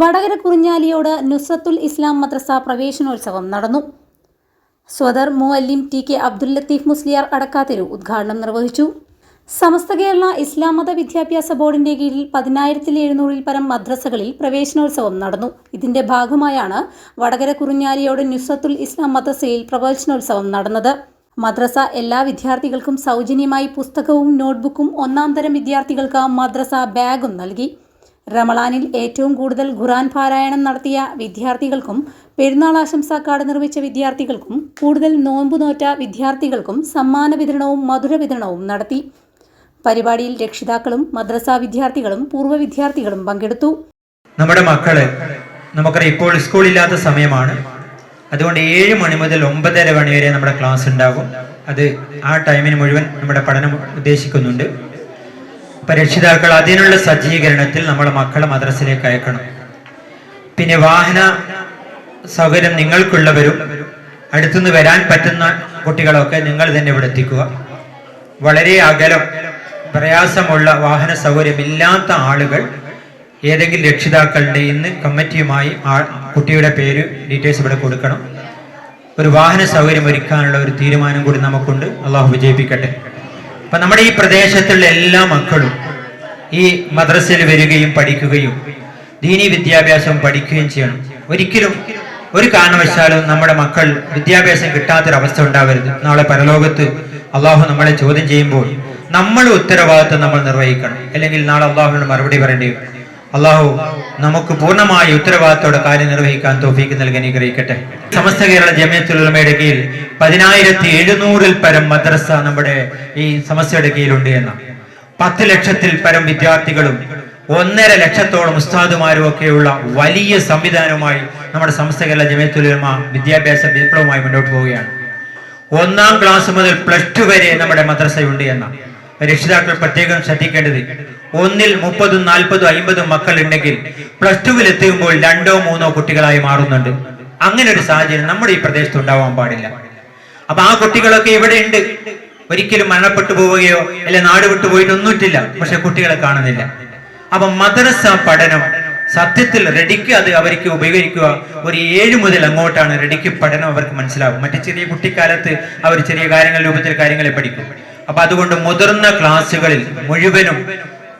Vadakara കുറിഞ്ഞാലിയോട് Nusrathul Islam മദ്രസ പ്രവേശനോത്സവം നടന്നു. സ്വദർ മുഅല്ലിം ടി കെ അബ്ദുൽ ലത്തീഫ് മുസ്ലിയാർ അടക്കാതെരു ഉദ്ഘാടനം നിർവഹിച്ചു. സമസ്ത കേരള ഇസ്ലാം മത വിദ്യാഭ്യാസ ബോർഡിന്റെ കീഴിൽ പതിനായിരത്തിൽ എഴുന്നൂറിൽ പരം മദ്രസകളിൽ പ്രവേശനോത്സവം നടന്നു. ഇതിന്റെ ഭാഗമായാണ് വടകര കുറിഞ്ഞാലിയോട് നുസ്രത്തുൽ ഇസ്ലാം മദ്രസയിൽ പ്രവേശനോത്സവം നടന്നത്. മദ്രസ എല്ലാ വിദ്യാർത്ഥികൾക്കും സൗജന്യമായി പുസ്തകവും നോട്ട്ബുക്കും ഒന്നാം തരം വിദ്യാർത്ഥികൾക്ക് മദ്രസ ബാഗും നൽകി. റമളാനിൽ ഏറ്റവും കൂടുതൽ ഖുറാൻ പാരായണം നടത്തിയ വിദ്യാർത്ഥികൾക്കും പെരുന്നാൾ ആശംസാ കാർഡ് നിർമ്മിച്ച വിദ്യാർത്ഥികൾക്കും കൂടുതൽ നോമ്പ് നോറ്റ വിദ്യാർത്ഥികൾക്കും സമ്മാന വിതരണവും മധുര വിതരണവും നടത്തി. പരിപാടിയിൽ രക്ഷിതാക്കളും മദ്രസ വിദ്യാർത്ഥികളും പൂർവ വിദ്യാർത്ഥികളും പങ്കെടുത്തു. നമ്മുടെ മക്കൾ നമുക്കറിയാം ഇപ്പോൾ സ്കൂളില്ലാത്ത സമയമാണ്. അതുകൊണ്ട് ഏഴ് മണി മുതൽ ഒമ്പതര മണി വരെ നമ്മുടെ ക്ലാസ് ഉണ്ടാകും. അത് ആ ടൈമിന് മുഴുവൻ നമ്മുടെ പഠനം ഉദ്ദേശിക്കുന്നുണ്ട്. രക്ഷിതാക്കൾ അതിനുള്ള സജ്ജീകരണത്തിൽ നമ്മുടെ മക്കളെ മദ്രസയിലേക്ക് അയക്കണം. പിന്നെ വാഹന സൗകര്യം നിങ്ങൾക്കുള്ളവരും അടുത്തുനിന്ന് വരാൻ പറ്റുന്ന കുട്ടികളൊക്കെ നിങ്ങൾ തന്നെ ഇവിടെ എത്തിക്കുക. വളരെ അകലം പ്രയാസമുള്ള വാഹന സൗകര്യമില്ലാത്ത ആളുകൾ ഏതെങ്കിലും രക്ഷിതാക്കളുടെ ഇന്ന് കമ്മിറ്റിയുമായി കുട്ടിയുടെ പേര് ഡീറ്റെയിൽസ് ഇവിടെ കൊടുക്കണം. ഒരു വാഹന സൗകര്യം ഒരുക്കാനുള്ള ഒരു തീരുമാനം കൂടി നമുക്കുണ്ട്. അള്ളാഹു വിജയിപ്പിക്കട്ടെ. അപ്പൊ നമ്മുടെ ഈ പ്രദേശത്തുള്ള എല്ലാ മക്കളും ഈ മദ്രസയിൽ വരികയും പഠിക്കുകയും ദീനി വിദ്യാഭ്യാസം പഠിക്കുകയും ചെയ്യണം. ഒരിക്കലും ഒരു കാരണവശാലും നമ്മുടെ മക്കൾ വിദ്യാഭ്യാസം കിട്ടാത്തൊരവസ്ഥ ഉണ്ടാവരുത്. നാളെ പരലോകത്ത് അള്ളാഹു നമ്മളെ ചോദ്യം ചെയ്യുമ്പോൾ നമ്മൾ ഉത്തരവാദിത്വം നമ്മൾ നിർവഹിക്കണം. അല്ലെങ്കിൽ നാളെ അള്ളാഹുവിന് മറുപടി പറയേണ്ടി വരും. അള്ളാഹു നമുക്ക് പൂർണമായ ഉത്തരവാദിത്തോടെ കാര്യം നിർവഹിക്കാൻ തോഫീക്ക് നൽകി അനുഗ്രഹിക്കട്ടെ. സമസ്ത കേരള ജമയത്തുലമയുടെ കീഴിൽ പതിനായിരത്തി എഴുന്നൂറിൽ പരം മദ്രസ നമ്മുടെ ഈ സമസ്തയുടെ കീഴിലുണ്ട് എന്ന പത്ത് ലക്ഷത്തിൽ പരം വിദ്യാർത്ഥികളും ഒന്നര ലക്ഷത്തോളം ഉസ്താദുമാരും ഒക്കെയുള്ള വലിയ സംവിധാനവുമായി നമ്മുടെ സമസ്ത കേരള ജമയത്തുലമ വിദ്യാഭ്യാസ വിപ്ലവമായി മുന്നോട്ട് പോവുകയാണ്. ഒന്നാം ക്ലാസ് മുതൽ പ്ലസ് ടു വരെ നമ്മുടെ മദ്രസയുണ്ട് എന്ന രക്ഷിതാക്കൾ പ്രത്യേകം ശ്രദ്ധിക്കേണ്ടത് ഒന്നിൽ മുപ്പതും നാൽപ്പതും അമ്പതും മക്കൾ ഉണ്ടെങ്കിൽ പ്ലസ് ടുവിൽ എത്തുമ്പോൾ രണ്ടോ മൂന്നോ കുട്ടികളായി മാറുന്നുണ്ട്. അങ്ങനെ ഒരു സാഹചര്യം നമ്മുടെ ഈ പ്രദേശത്ത് ഉണ്ടാവാൻ പാടില്ല. അപ്പൊ ആ കുട്ടികളൊക്കെ ഇവിടെ ഉണ്ട്. ഒരിക്കലും മരണപ്പെട്ടു പോവുകയോ അല്ലെ നാട് വിട്ടു പോയിട്ടൊന്നുമില്ല പക്ഷെ കുട്ടികളെ കാണുന്നില്ല. അപ്പൊ മദ്രസ പഠനം സത്യത്തിൽ റെഡിക്ക് അത് അവർക്ക് ഉപകരിക്കുക. ഒരു ഏഴ് മുതൽ അങ്ങോട്ടാണ് റെഡിക്ക് പഠനം അവർക്ക് മനസ്സിലാവും. മറ്റു ചെറിയ കുട്ടിക്കാലത്ത് അവർ ചെറിയ കാര്യങ്ങൾ രൂപത്തിൽ കാര്യങ്ങളെ പഠിക്കും. അപ്പൊ അതുകൊണ്ട് മുതിർന്ന ക്ലാസ്സുകളിൽ മുഴുവനും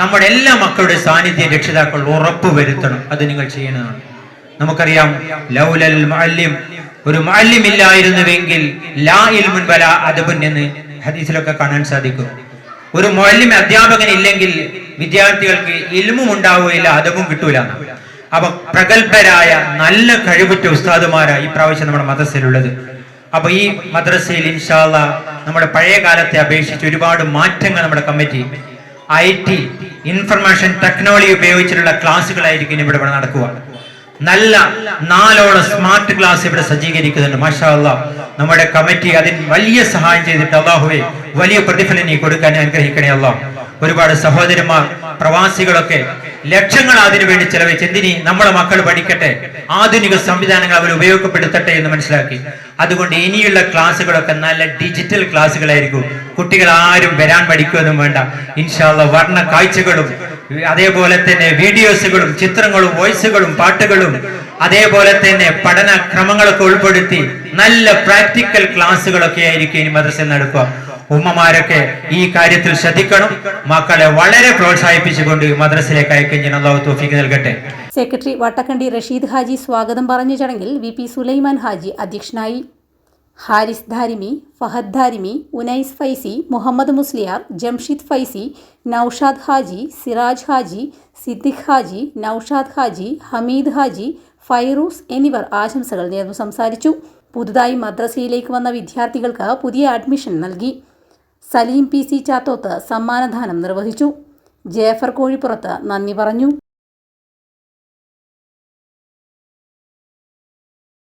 നമ്മുടെ എല്ലാ മക്കളുടെ സാന്നിധ്യം രക്ഷിതാക്കൾ ഉറപ്പ് വരുത്തണം. അത് നിങ്ങൾ ചെയ്യണതാണ് നമുക്കറിയാം ലൗലൽ മുഅല്ലിം ഒരു മുഅല്ലിം ഇല്ലായിരുന്നുവെങ്കിൽ ലാ ഇൽമുൻ വല അദബുൻ എന്ന് ഹദീസിലൊക്കെ കാണാൻ സാധിക്കും. ഒരു മുഅല്ലിം അധ്യാപകൻ ഇല്ലെങ്കിൽ വിദ്യാർത്ഥികൾക്ക് ഇൽമും ഉണ്ടാവുകയില്ല അദബും കിട്ടൂല. അപ്പൊ പ്രഗത്ഭരായ നല്ല കഴിവുറ്റ ഉസ്താദുമാരാണ് പ്രാവശ്യം നമ്മുടെ മദ്രസയിലുള്ളത്. അപ്പൊ ഈ മദ്രസയിൽ ഇൻഷാല്ല നമ്മുടെ പഴയ കാലത്തെ അപേക്ഷിച്ച് ഒരുപാട് മാറ്റങ്ങൾ നമ്മുടെ committee I T information technology ഉപയോഗിച്ചിട്ടുള്ള ക്ലാസ്സുകളായിരിക്കും ഇവിടെ ഇവിടെ നടക്കുക. നല്ല നാലോളം സ്മാർട്ട് ക്ലാസ് ഇവിടെ സജ്ജീകരിക്കുന്നുണ്ട് മാഷാല്ല നമ്മുടെ കമ്മിറ്റി അതിന് വലിയ സഹായം ചെയ്തിട്ട് അള്ളാഹുവെ വലിയ പ്രതിഫലം നീ കൊടുക്കാൻ അനുഗ്രഹിക്കണേ അല്ലാ ഒരുപാട് സഹോദരന്മാർ പ്രവാസികളൊക്കെ ലക്ഷങ്ങൾ അതിനു വേണ്ടി ചെലവഴിച്ച് എന്തിനി നമ്മളെ മക്കൾ പഠിക്കട്ടെ ആധുനിക സംവിധാനങ്ങൾ അവർ ഉപയോഗപ്പെടുത്തട്ടെ എന്ന് മനസ്സിലാക്കി. അതുകൊണ്ട് ഇനിയുള്ള ക്ലാസ്സുകളൊക്കെ നല്ല ഡിജിറ്റൽ ക്ലാസ്സുകളായിരിക്കും. കുട്ടികൾ ആരും വരാൻ പഠിക്കുമെന്നും വേണ്ട. ഇൻഷാല്ല വർണ കാഴ്ചകളും അതേപോലെ തന്നെ വീഡിയോസുകളും ചിത്രങ്ങളും വോയിസുകളും പാട്ടുകളും അതേപോലെ തന്നെ പഠന ക്രമങ്ങളൊക്കെ ഉൾപ്പെടുത്തി നല്ല പ്രാക്ടിക്കൽ ക്ലാസ്സുകളൊക്കെ ആയിരിക്കും ഇനി മദ്രസ നടക്കുക. ഉമ്മമാരൊക്കെ ഈ കാര്യത്തിൽ ശ്രദ്ധിക്കണം. മക്കളെ വളരെ പ്രോത്സാഹിപ്പിച്ചുകൊണ്ട് മദ്രസയിലേക്ക് അയക്കുന്ന അള്ളാഹു തോഫിക്ക് നൽകട്ടെ. സെക്രട്ടറി വട്ടക്കണ്ടി റഷീദ് ഹാജി സ്വാഗതം പറഞ്ഞ ചടങ്ങിൽ വി പി സുലൈമാൻ ഹാജി അധ്യക്ഷനായി. ഹാരിസ് ധാരിമി ഫഹദ് ധാരിമി ഉനൈസ് ഫൈസി മുഹമ്മദ് മുസ്ലിയാർ ജംഷിദ് ഫൈസി നൌഷാദ് ഹാജി സിറാജ് ഹാജി സിദ്ദിഖ് ഹാജി നൌഷാദ് ഹാജി ഹമീദ് ഹാജി ഫൈറൂസ് എന്നിവർ ആശംസകൾ നേർന്നു സംസാരിച്ചു. പുതുതായി മദ്രസയിലേക്ക് വന്ന വിദ്യാർത്ഥികൾക്ക് പുതിയ അഡ്മിഷൻ നൽകി. സലീം പി സി ചാത്തോത്ത് സമ്മാനദാനം നിർവഹിച്ചു. ജേഫർ കോഴിപ്പുറത്ത് നന്ദി പറഞ്ഞു.